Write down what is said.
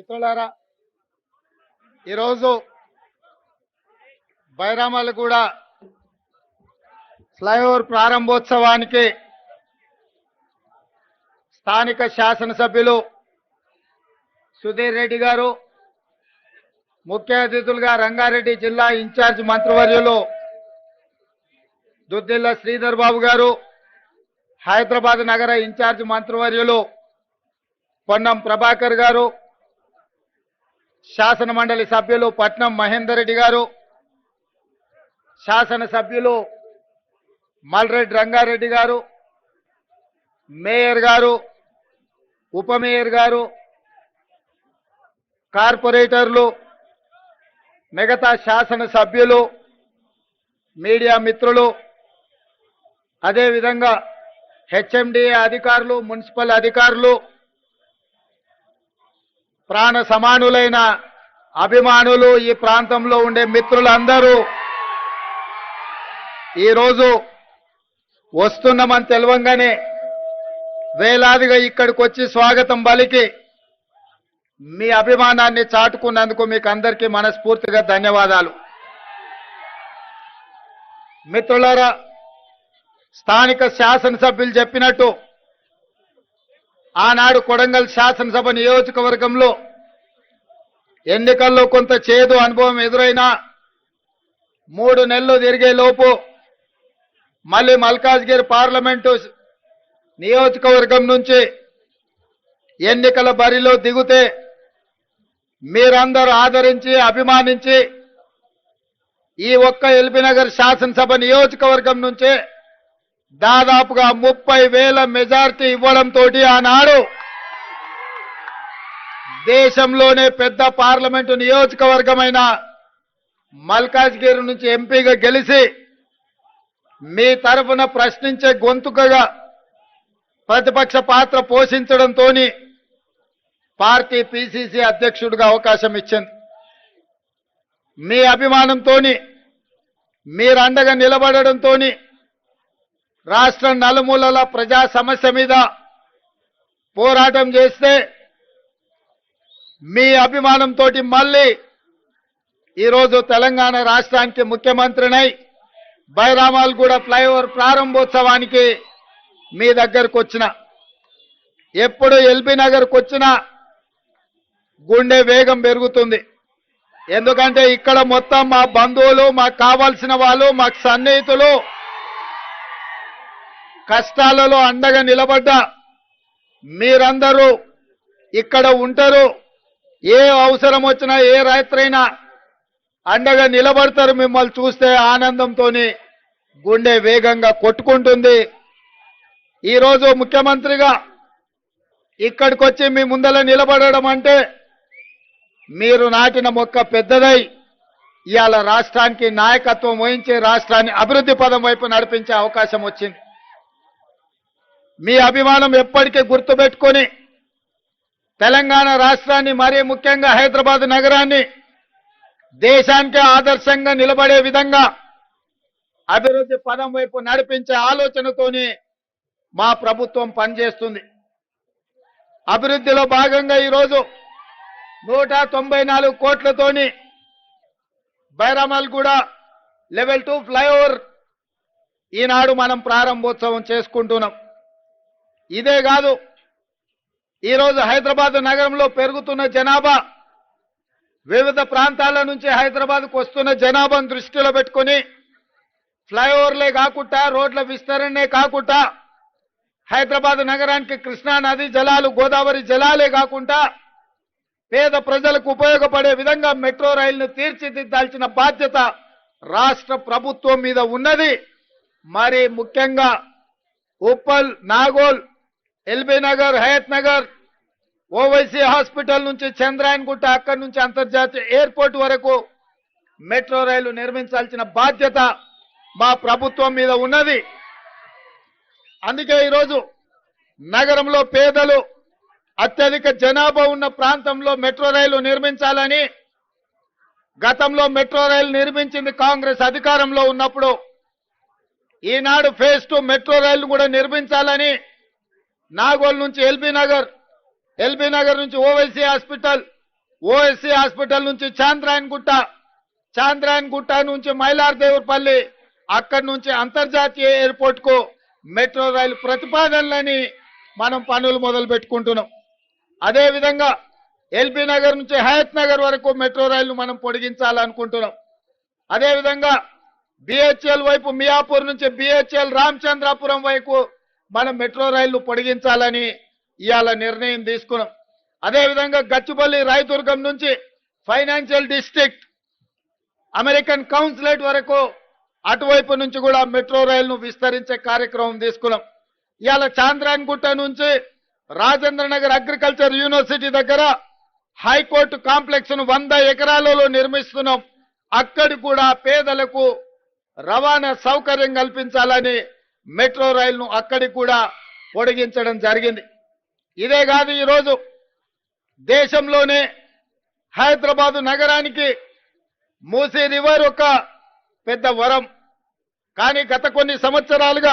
మిత్రులారా ఈరోజు బైరామాలగూడ ఫ్లైఓవర్ ప్రారంభోత్సవానికి స్థానిక శాసనసభ్యులు సుధీర్ రెడ్డి గారు ముఖ్య అతిథులుగా రంగారెడ్డి జిల్లా ఇన్ఛార్జ్ మంత్రివర్యులు దుద్దిల్ల శ్రీధర్ బాబు గారు హైదరాబాద్ నగర ఇన్ఛార్జ్ మంత్రివర్యులు పొన్నం ప్రభాకర్ గారు శాసన మండలి సభ్యులు పట్నం మహేందర్ రెడ్డి గారు శాసన సభ్యులు మల్రెడ్డి రంగారెడ్డి గారు మేయర్ గారు ఉప మేయర్ గారు కార్పొరేటర్లు మిగతా శాసన సభ్యులు మీడియా మిత్రులు అదేవిధంగా హెచ్ఎండిఏ అధికారులు మున్సిపల్ అధికారులు ప్రాణ సమానులైన అభిమానులు ఈ ప్రాంతంలో ఉండే మిత్రులందరూ ఈరోజు వస్తున్నామని తెలవంగానే వేలాదిగా ఇక్కడికి వచ్చి స్వాగతం బలికి మీ అభిమానాన్ని చాటుకున్నందుకు మీకు అందరికీ మనస్ఫూర్తిగా ధన్యవాదాలు. మిత్రులారా స్థానిక శాసనసభ్యులు చెప్పినట్టు ఆనాడు కొడంగల్ శాసనసభ నియోజకవర్గంలో ఎన్నికల్లో కొంత చేదు అనుభవం ఎదురైనా మూడు నెలలు తిరిగే లోపు మళ్ళీ మల్కాజ్గిరి పార్లమెంటు నియోజకవర్గం నుంచి ఎన్నికల బరిలో దిగుతే మీరందరూ ఆదరించి అభిమానించి ఈ ఒక్క ఎల్బీనగర్ శాసనసభ నియోజకవర్గం నుంచే దాదాపుగా ముప్పై వేల మెజార్టీ ఇవ్వడంతో ఆనాడు దేశంలోనే పెద్ద పార్లమెంటు నియోజకవర్గమైన మల్కాజ్గిరి నుంచి ఎంపీగా గెలిచి మీ తరఫున ప్రశ్నించే గొంతుకగా ప్రతిపక్ష పాత్ర పోషించడంతో పార్టీ పిసిసి అధ్యక్షుడిగా అవకాశం ఇచ్చింది. మీ అభిమానంతో మీరు అండగా నిలబడడంతో రాష్ట్ర నలుమూలల ప్రజా సమస్య మీద పోరాటం చేస్తే మీ అభిమానంతో మళ్ళీ ఈరోజు తెలంగాణ రాష్ట్రానికి ముఖ్యమంత్రినై బైరామాల్ ఫ్లైఓవర్ ప్రారంభోత్సవానికి మీ దగ్గరకు వచ్చిన ఎప్పుడు ఎల్బీ నగర్కు వచ్చినా గుండె వేగం పెరుగుతుంది. ఎందుకంటే ఇక్కడ మొత్తం మా బంధువులు మాకు కావాల్సిన వాళ్ళు మాకు సన్నిహితులు కష్టాలలో అండగా నిలబడ్డ మీరందరూ ఇక్కడ ఉంటారు. ఏ అవసరం వచ్చినా ఏ రాత్రైనా అండగా నిలబడతారు మిమ్మల్ని చూస్తే ఆనందంతో గుండె వేగంగా కొట్టుకుంటుంది. ఈరోజు ముఖ్యమంత్రిగా ఇక్కడికి వచ్చి మీ ముందర నిలబడడం అంటే మీరు నాటిన మొక్క పెద్దదై ఇవాళ రాష్ట్రానికి నాయకత్వం వహించి రాష్ట్రాన్ని అభివృద్ధి పదం వైపు నడిపించే అవకాశం వచ్చింది. మీ అభిమానం ఎప్పటికీ గుర్తుపెట్టుకొని తెలంగాణ రాష్ట్రాన్ని మరీ ముఖ్యంగా హైదరాబాద్ నగరాన్ని దేశానికి ఆదర్శంగా నిలబడే విధంగా అభివృద్ధి పదం వైపు నడిపించే ఆలోచనతోని మా ప్రభుత్వం పనిచేస్తుంది. అభివృద్ధిలో భాగంగా ఈరోజు నూట తొంభై నాలుగు కోట్లతోని బైరామల్గూడ లెవెల్ టూ ఫ్లైఓవర్ ఈనాడు మనం ప్రారంభోత్సవం చేసుకుంటున్నాం. ఇదే కాదు. ఈరోజు హైదరాబాద్ నగరంలో పెరుగుతున్న జనాభా వివిధ ప్రాంతాల నుంచి హైదరాబాద్కు వస్తున్న జనాభాను దృష్టిలో పెట్టుకొని ఫ్లైఓవర్లే కాకుండా రోడ్ల విస్తరణే కాకుండా హైదరాబాద్ నగరానికి కృష్ణా నది జలాలు గోదావరి జలాలే కాకుండా పేద ప్రజలకు ఉపయోగపడే విధంగా మెట్రో రైలును తీర్చిదిద్దాల్సిన బాధ్యత రాష్ట్ర ప్రభుత్వం మీద ఉన్నది. మరి ముఖ్యంగా ఉప్పల్ నాగోల్ ఎల్బీ నగర్ హయత్ నగర్ ఓవైసీ హాస్పిటల్ నుంచి చంద్రాయన్గుట్ట అక్కడి నుంచి అంతర్జాతీయ ఎయిర్పోర్ట్ వరకు మెట్రో రైలు నిర్మించాల్సిన బాధ్యత మా ప్రభుత్వం మీద ఉన్నది. అందుకే ఈరోజు నగరంలో పేదలు అత్యధిక జనాభా ఉన్న ప్రాంతంలో మెట్రో రైలు నిర్మించాలని గతంలో మెట్రో రైలు నిర్మించింది కాంగ్రెస్ అధికారంలో ఉన్నప్పుడు ఈనాడు ఫేజ్ టూ మెట్రో రైలు కూడా నిర్మించాలని నాగోల్ నుంచి ఎల్బీ నగర్ ఎల్బీ నగర్ నుంచి ఓవైసీ హాస్పిటల్ ఓఎస్సీ హాస్పిటల్ నుంచి చాంద్రాయన్ గుట్ట చాంద్రాయన్ గుట్ట నుంచి మైలార్దేవుపల్లి అక్కడి నుంచి అంతర్జాతీయ ఎయిర్పోర్ట్కు మెట్రో రైలు ప్రతిపాదనలని మనం పనులు మొదలు పెట్టుకుంటున్నాం. అదేవిధంగా ఎల్బీ నగర్ నుంచి హయత్ నగర్ వరకు మెట్రో రైలు మనం పొడిగించాలనుకుంటున్నాం. అదేవిధంగా బిహెచ్ఎల్ వైపు మియాపూర్ నుంచి బిహెచ్ఎల్ రామచంద్రాపురం వైపు మనం మెట్రో రైళ్ళు పొడిగించాలని ఇవాళ నిర్ణయం తీసుకున్నాం. అదేవిధంగా గచ్చిపల్లి రాయదుర్గం నుంచి ఫైనాన్షియల్ డిస్ట్రిక్ట్ అమెరికన్ కౌన్సిలేట్ వరకు అటువైపు నుంచి కూడా మెట్రో రైలును విస్తరించే కార్యక్రమం తీసుకున్నాం. ఇవాళ చాంద్రాయన్ గుట్ట నుంచి రాజేంద్ర నగర్ అగ్రికల్చర్ యూనివర్సిటీ దగ్గర హైకోర్టు కాంప్లెక్స్ను వంద ఎకరాలలో నిర్మిస్తున్నాం. అక్కడి కూడా పేదలకు రవాణా సౌకర్యం కల్పించాలని మెట్రో రైలును అక్కడికి కూడా పొడిగించడం జరిగింది. ఇదే కాదు ఈరోజు దేశంలోనే హైదరాబాదు నగరానికి మూసీ రివర్ ఒక పెద్ద వరం. కానీ గత కొన్ని సంవత్సరాలుగా